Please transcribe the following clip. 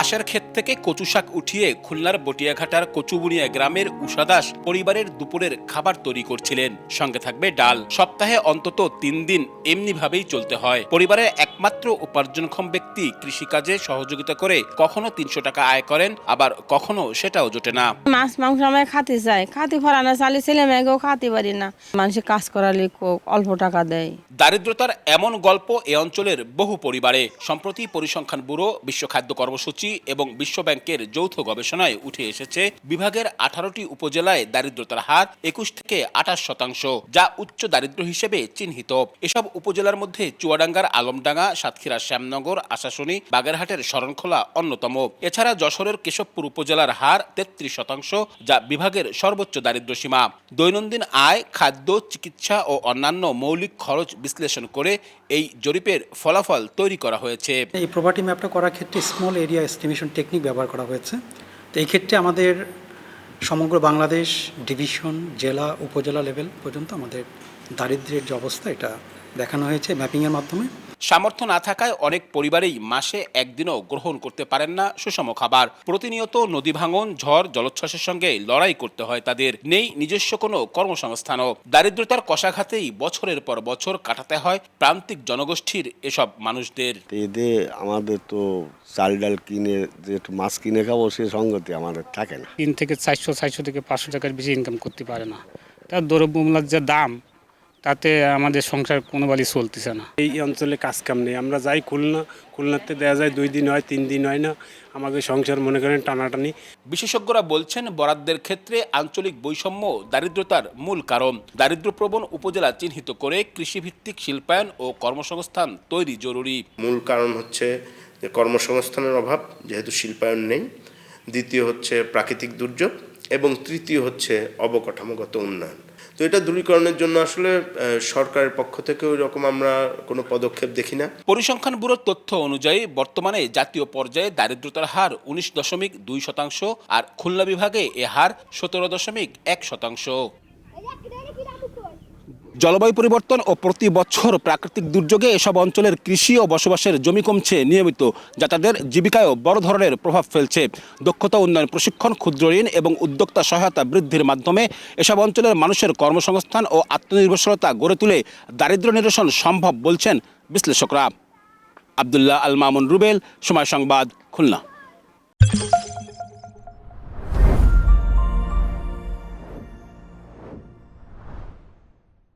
পাশের ক্ষেত থেকে কচু শাক উঠিয়ে খুলনার বটিয়াঘাটার কচুবুনিয়া গ্রামের উষাদাস পরিবারের দুপুরের খাবার তৈরি করছিলেন। সঙ্গে থাকবে ডাল। সপ্তাহে অন্তত তিন দিন এমনিভাবেই চলতে হয়। পরিবারের একমাত্র উপার্জনক্ষম ব্যক্তি কৃষিকাজে সহযোগিতা করে কখনো তিনশো টাকা আয় করেন আবার কখনো সেটাও জোটে না। মাছ মাংস আমরা খাতে চাই। খাতে ফরানো চালে ছেলে মেয়েকেও খাতে পারি না। মানুষে কাজ করালে অল্প টাকা দেয়। দারিদ্রতার এমন গল্প এ অঞ্চলের বহু পরিবারে। সম্প্রতি পরিসংখ্যান ব্যুরো বিশ্ব খাদ্য কর্মসূচি এবং বিশ্ব ব্যাংকের যৌথ গবেষণায় উঠে এসেছে, বিভাগের আঠারোটি উপজেলায় দারিদ্রতার হার একুশ থেকে আঠাশ শতাংশ, যা উচ্চ দারিদ্র হিসেবে চিহ্নিত। এসব উপজেলার মধ্যে চুয়াডাঙ্গার আলমডাঙ্গা, সাতক্ষীরা, শ্যামনগর, আশাশুনি, বাগেরহাটের শরণখোলা অন্যতম। এছাড়া যশোরের কেশবপুর উপজেলার হার তেত্রিশ শতাংশ, যা বিভাগের সর্বোচ্চ দারিদ্র সীমা। দৈনন্দিন আয়, খাদ্য, চিকিৎসা ও অন্যান্য মৌলিক খরচ বিশ্লেষণ করে এই জরিপের ফলাফল তৈরি করা হয়েছে। এই প্রপার্টি ম্যাপটা করার ক্ষেত্রে স্মল এরিয়া এস্টিমেশন টেকনিক ব্যবহার করা হয়েছে। তো এই ক্ষেত্রে আমাদের সমগ্র বাংলাদেশ ডিভিশন জেলা, উপজেলা লেভেল পর্যন্ত আমাদের দারিদ্র্যের যে অবস্থা, এটা দেখানো হয়েছে ম্যাপিংয়ের মাধ্যমে। সামর্থ্য না থাকায় অনেক পরিবারেই মাসে একদিনও গ্রহণ করতে পারেন না সুষম খাবার। প্রতিনিয়ত নদী ভাঙন ঝড় জলোচ্ছ্বাসের সঙ্গে লড়াই করতে হয় তাদের। নেই নিজস্ব কোনো কর্মসংস্থানও। দারিদ্রতার কষাঘাতেই বছরের পর বছর কাটাতে হয় প্রান্তিক জনগোষ্ঠীর এসব মানুষদের। এতে আমাদের তো চাল ডাল কিনে যে মাছ কিনে খাব সে সঙ্গতি আমাদের থাকে না। তিন থেকে চারশো চারশো থেকে পাঁচশো টাকার বেশি ইনকাম করতে পারে না। তার দ্রব্যমূল্যের যে দাম তাতে আমাদের সংসার কোনোবারই চলতেছে না। এই অঞ্চলে কাজ কাম নেই। আমরা যাই খুলনা খুলনাতে দেওয়া যায় দুই দিন হয় তিন দিন হয় না। আমাদের সংসার মনে করেন টানাটানি। বিশেষজ্ঞরা বলছেন বরাদ্দের ক্ষেত্রে আঞ্চলিক বৈষম্য দারিদ্রতার মূল কারণ। দারিদ্র্যপ্রবণ উপজেলা চিহ্নিত করে কৃষিভিত্তিক শিল্পায়ন ও কর্মসংস্থান তৈরি জরুরি। মূল কারণ হচ্ছে যে কর্মসংস্থানের অভাব যেহেতু শিল্পায়ন নেই। দ্বিতীয় হচ্ছে প্রাকৃতিক দুর্যোগ। এবং তৃতীয় হচ্ছে অবকাঠামোগত উন্নয়ন। তো এটা দূরীকরণের জন্য আসলে সরকারের পক্ষ থেকে ওই রকম আমরা কোনো পদক্ষেপ দেখি না। পরিসংখ্যান ব্যুরোর তথ্য অনুযায়ী বর্তমানে জাতীয় পর্যায়ে দারিদ্রতার হার উনিশ দশমিক দুই শতাংশ আর খুলনা বিভাগে এ হার সতেরো দশমিক এক শতাংশ। জলবায়ু পরিবর্তন ও প্রতি বছর প্রাকৃতিক দুর্যোগে এসব অঞ্চলের কৃষি ও বসবাসের জমি কমছে নিয়মিত, যা তাদের জীবিকায়ও বড় ধরনের প্রভাব ফেলছে। দক্ষতা উন্নয়ন প্রশিক্ষণ, ক্ষুদ্র ঋণ এবং উদ্যোক্তা সহায়তা বৃদ্ধির মাধ্যমে এসব অঞ্চলের মানুষের কর্মসংস্থান ও আত্মনির্ভরশীলতা গড়ে তুলে দারিদ্র নিরসন সম্ভব বলছেন বিশ্লেষকরা। আবদুল্লাহ আল মামুন রুবেল, সময় সংবাদ, খুলনা।